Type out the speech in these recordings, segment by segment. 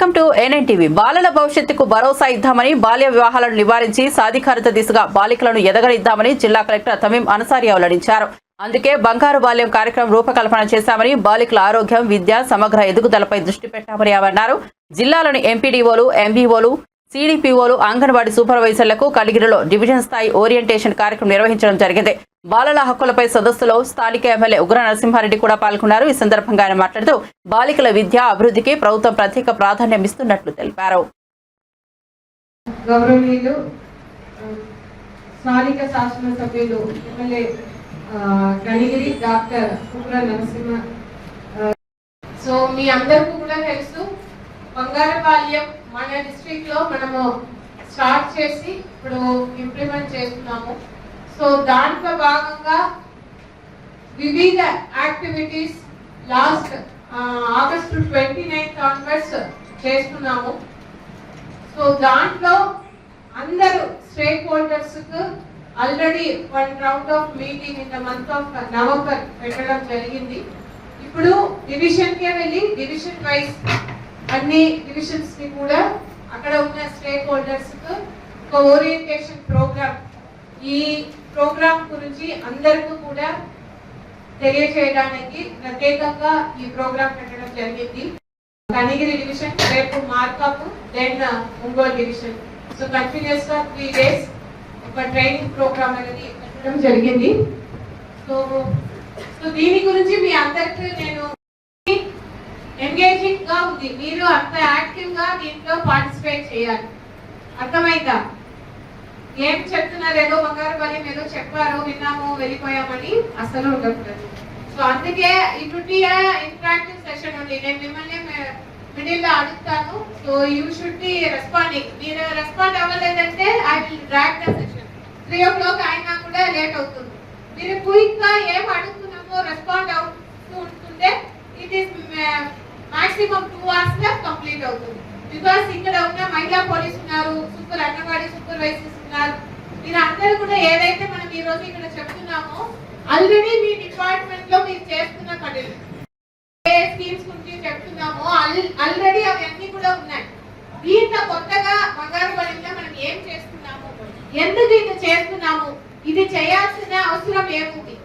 Welcome to AN TV బాలల భవిష్యత్తుకు భరోసా ఇద్దామని బాల్య వివాహాలను నివారించి సాధికారత దిశగా బాలికలను ఎదగనిద్దామని జిల్లా కలెక్టర్ తమీం అన్సారియా వెల్లడించారు. అందుకే బంగారు బాల్యం కార్యక్రమం రూపకల్పన చేశామని బాలికల ఆరోగ్యం విద్య సమగ్ర ఎదుగుదలపై దృష్టి పెట్టామని అన్నారు. జిల్లాలోని ఎంపీడీఓలు ఎంబీఓలు సిడిపిఓలు అంగన్వాడీ సూపర్వైజర్లకు కలిగిరిలో డివిజన్ స్థాయి ఓరియంటేషన్ కార్యక్రమం నిర్వహించడం జరిగింది. బాలల హక్కులపై సదస్సులో స్థానిక ఎమ్మెల్యే ఉగ్ర నరసింహారెడ్డి కూడా పాల్గొన్నారు. ఈ సందర్భంగా ఆయన మాట్లాడుతూ బాలికల విద్య అభివృద్ధికి ప్రభుత్వం ప్రత్యేక ప్రాధాన్యం ఇస్తున్నట్లు తెలిపారు. గౌరవనీయులు ఆ, స్థానిక శాసనసభ్యులు ఎమ్మెల్యే ఆ, కనిగిరి డాక్టర్ ఉగ్ర నరసింహ సో మీ అందరికీ కూడా తెలుసు బంగారపాల్యం మన డిస్ట్రిక్ట్లో మనము స్టార్ట్ చేసి ఇప్పుడు ఇంప్లిమెంట్ చేస్తున్నాము. సో దాంట్లో భాగంగా వివిధ activities last August twenty ninth onwards చేస్తున్నాము. సో దాంట్లో అందరూ stake హోల్డర్స్కు already one round of meeting in the month of November పెట్టడం జరిగింది. ఇప్పుడు డివిజన్కే వెళ్ళి డివిజన్ వైజ్ అన్ని డివిజన్స్ని కూడా అక్కడ ఉన్న స్టేక్ హోల్డర్స్కు ఒక ఓరియంటేషన్ ప్రోగ్రామ్ ఈ ప్రోగ్రామ్ గురించి అందరికీ కూడా తెలియజేయడానికి ప్రత్యేకంగా ఈ ప్రోగ్రామ్ పెట్టడం జరిగింది. కనిగిరి డివిజన్ రేపు Markapur then Ongole division. So కంటిన్యూస్గా త్రీ డేస్ ఒక ట్రైనింగ్ ప్రోగ్రామ్ అనేది పెట్టడం జరిగింది. సో సో దీని గురించి మీ అందరికీ నేను ఎంగేజింగ్గా ఉంది. మీరు అంత యాక్టివ్గా దీంట్లో పార్టిసిపేట్ చేయాలి. అర్థమైందా? ఏం చెప్తున్నారు? ఏదో బంగారు బలం ఏదో చెప్పారు విన్నాము వెళ్ళిపోయామని అసలు ఉండకూడదు. సో అందుకే ఇట్ వుడ్ ఇంటరాక్టివ్ సెషన్ ఉంది. నేను మిమ్మల్ని మిడిల్లో అడుగుతాను. So you should be responding మీరు respond అవ్వలేదంటే I will drag the session three o'clock అయినా కూడా లేట్ అవుతుంది. మీరు క్విక్గా ఏం అడుగుతున్నామో రెస్పాండ్ అవుతూ ఉంటుంటే ఇట్ ఈస్ మాక్సిమం టూ అవర్స్లో కంప్లీట్ అవుతుంది. బికాస్ ఇక్కడ ఉన్న మహిళా పోలీస్ ఉన్నారు సూపర్ అంగన్వాడీ సూపర్వైజర్స్ ఉన్నారు. మీరు అందరూ కూడా ఏదైతే మనం ఈ రోజు ఇక్కడ చెప్తున్నామో ఆల్రెడీ మీ డిపార్ట్మెంట్లో మీరు చేస్తున్న పనులు ఏ స్కీమ్స్ గురించి చెప్తున్నామో ఆల్రెడీ అవన్నీ కూడా ఉన్నాయి. దీంట్లో కొత్తగా బంగారు బలిలో మనం ఏం చేస్తున్నాము ఎందుకు ఇది చేస్తున్నాము ఇది చేయాల్సిన అవసరం ఏముంది?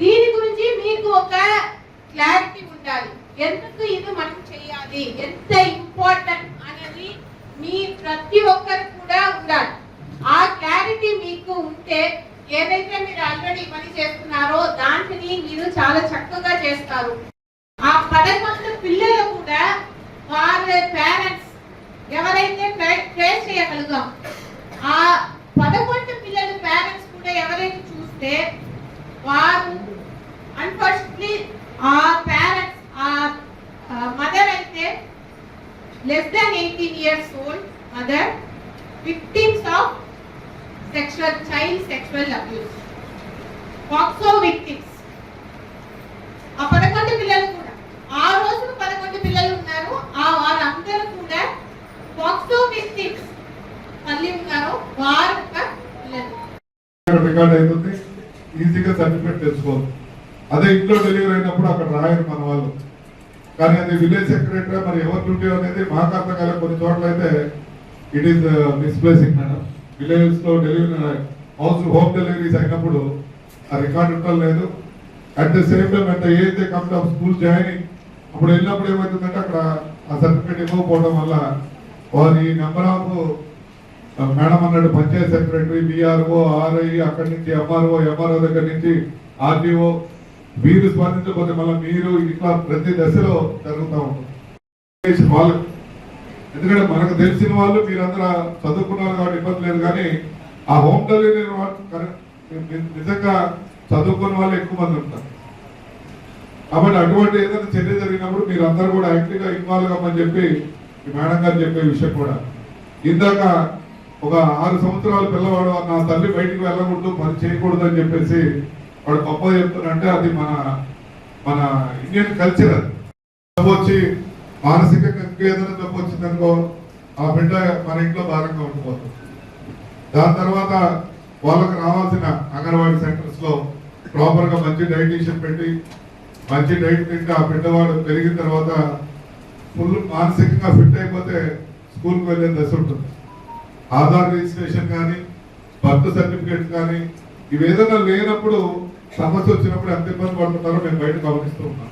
దీని గురించి మీకు ఒక క్లారిటీ ఉండాలి. ఎందుకు ఇది మనం చేయాలి? ఎంత ఇంపార్టెంట్ అనేది మీ ప్రతి ఒక్కరు కూడా ఉండాలి. ఆ క్లారిటీ మీకు ఉంటే ఏదైతే మీరు ఆల్రెడీ పని చేస్తున్నారో దాంట్ని మీరు చాలా చక్కగా చేస్తారు. ఆ పదకొండు పిల్లలు కూడా వారి పేరెంట్స్ ఎవరైతే ట్రేస్ చేయగలుగుతాం ఆ పదకొండు పిల్లల పేరెంట్స్ కూడా ఎవరైతే చూస్తే వారు అన్ఫార్చునేట్లీ ఆ పేరెంట్స్ ఆ మదర్ అయితే less than eighteen years old mother victims of sexual child sexual abuse. POCSO victims ఆ పదకొండు పిల్లలు కూడా. ఆ రోజున పదకొండు పిల్లలు ఉన్నారు. ఆ వారందరూ కూడా పాక్సో విక్టిమ్స్ మళ్ళీ ఉన్నారు. వారు పిల్లలు. రికార్డ్ అవుతుంది ఈజీగా సర్టిఫికేట్ తెచ్చుకోవచ్చు అదే ఇంట్లో డెలివరీ అయినప్పుడు అక్కడ రాయరు మన వాళ్ళు. కానీ అది విలేజ్ సెక్రటరీ మరి ఎవరి డ్యూటీ అనేది మాకు అర్థం కాలే కొన్ని చోట్ల అయితే ఇట్ ఈస్ మిస్ప్లేసింగ్ మేడం విలేజెస్లో డెలివరీ హౌస్ హోమ్ డెలివరీస్ అయినప్పుడు ఆ రికార్డు ఉండడం లేదు. అట్ ద సేమ్ టైం అంటే ఏదైతే కమ్ ఆఫ్ స్కూల్ జాయినింగ్ అప్పుడు వెళ్ళినప్పుడు ఏమవుతుందంటే అక్కడ ఆ సర్టిఫికేట్ ఇవ్వకపోవడం వల్ల వారి నెంబర్ ఆఫ్ మేడం అన్నాడు పంచాయత్ సెక్రటరీ బీఆర్ఓ ఆర్ఐ అక్కడి నుంచి ఎంఆర్ఓ ఎంఆర్ఓ దగ్గర నుంచి ఆర్డీఓ మీరు స్పందించకపోతే మళ్ళీ మీరు ఇట్లా ప్రతి దశలో జరుగుతూ ఉంటుంది. వాళ్ళు ఎందుకంటే మనకు తెలిసిన వాళ్ళు మీరందరూ చదువుకున్నారు కాబట్టి ఇబ్బంది లేదు కానీ ఆ హోమ్ డెలివరీ కరెక్ట్ నిజంగా చదువుకున్న వాళ్ళు ఎక్కువ మంది ఉంటారు. కాబట్టి అటువంటి ఏదైనా చర్య జరిగినప్పుడు మీరు అందరూ కూడా యాక్టివ్గా ఇన్వాల్వ్ అవ్వమని చెప్పి మేడం గారు చెప్పే విషయం కూడా. ఇందాక ఒక ఆరు సంవత్సరాల పిల్లవాడు నా తల్లి బయటికి వెళ్ళకూడదు పని చేయకూడదు అని చెప్పేసి వాడు గొప్ప చెప్తున్నంటే అది మన మన ఇండియన్ కల్చర్ అది. వచ్చి మానసికంగా ఇంకా ఏదైనా జబ్బు వచ్చిందనుకో ఆ బిడ్డ మన ఇంట్లో భారంగా ఉండిపోతుంది. దాని తర్వాత వాళ్ళకు రావాల్సిన అంగన్వాడీ సెంటర్స్లో ప్రాపర్గా మంచి డైటీషియన్ పెట్టి మంచి డైట్ తింటే ఆ బిడ్డవాడు పెరిగిన తర్వాత ఫుల్ మానసికంగా ఫిట్ అయిపోతే స్కూల్కి వెళ్ళే దశ ఉంటుంది. ఆధార్ రిజిస్ట్రేషన్ కానీ బర్త్ సర్టిఫికేట్ కానీ ఇవి ఏదైనా లేనప్పుడు సమస్య వచ్చినప్పుడు ఎంత ఇబ్బంది పడుతున్నారో మేము బయట గమనిస్తూ ఉన్నాం.